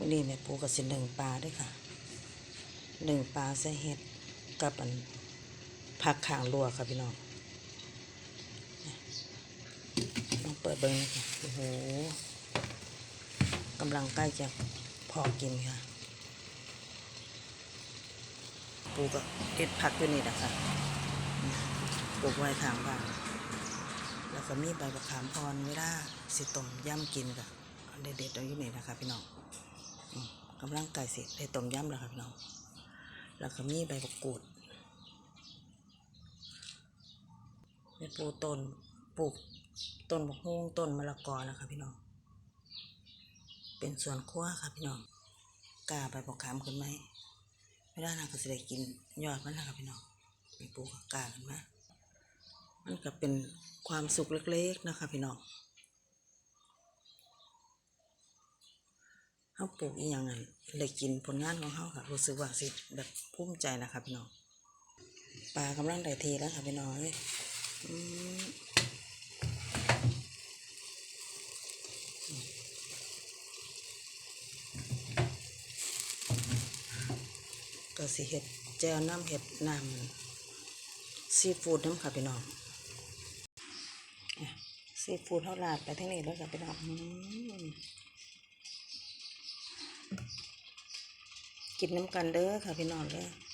วันนี้เนี่ปูกับสิหนึ่งปลาด้วยค่ะหนึ่งปลาใส่เห็ดกับอันผักข่างรัวค่ะพี่น้องต้องเปิดเบิ้งนะคะโอ้โหกำลังใกล้จะพอกินค่ะ ปูกับเห็ดผักด้วยนี่นะคะปลูกไว้ทางบ้านแล้วก็มีใบมะขามพรเวลาสิต้มย่ำกินกับเด็ดๆเอาอยู่นี่นะคะพี่น้อง กำลังไก่สิได้ต้มย่ำแล้วค่ะพี่น้อง แล้วก็มีใบมะกรูดมีปลูกต้นปลูกต้นมะฮุ่งต้นมะละกอนะคะพี่น้อง เป็นสวนครัวค่ะพี่น้องกาใบมะขามขึ้นไหมเวลานาก็สิได้กินยอดมันนะคะพี่น้องมีปลูกกาขึ้นมามันก็เป็นความสุขเล็กๆนะคะพี่น้อง เขาปลูกอีหยังไงเลยกินผลงานของเขาค่ะรู้สึกว่าสิแบบภูมิใจนะคะพี่น้องปลากำลังได้ทีแล้วค่ะพี่น้องเอ้ยก็สิเห็ดแจวน้ำเห็ดน้ำซีฟู้ดน้ำค่ะพี่น้องซีฟู้ดเท่าลาดไปทั้งนี้แล้วกับพี่น้องอืม กินน้ำกันเด้อค่ะพี่น้องเด้อ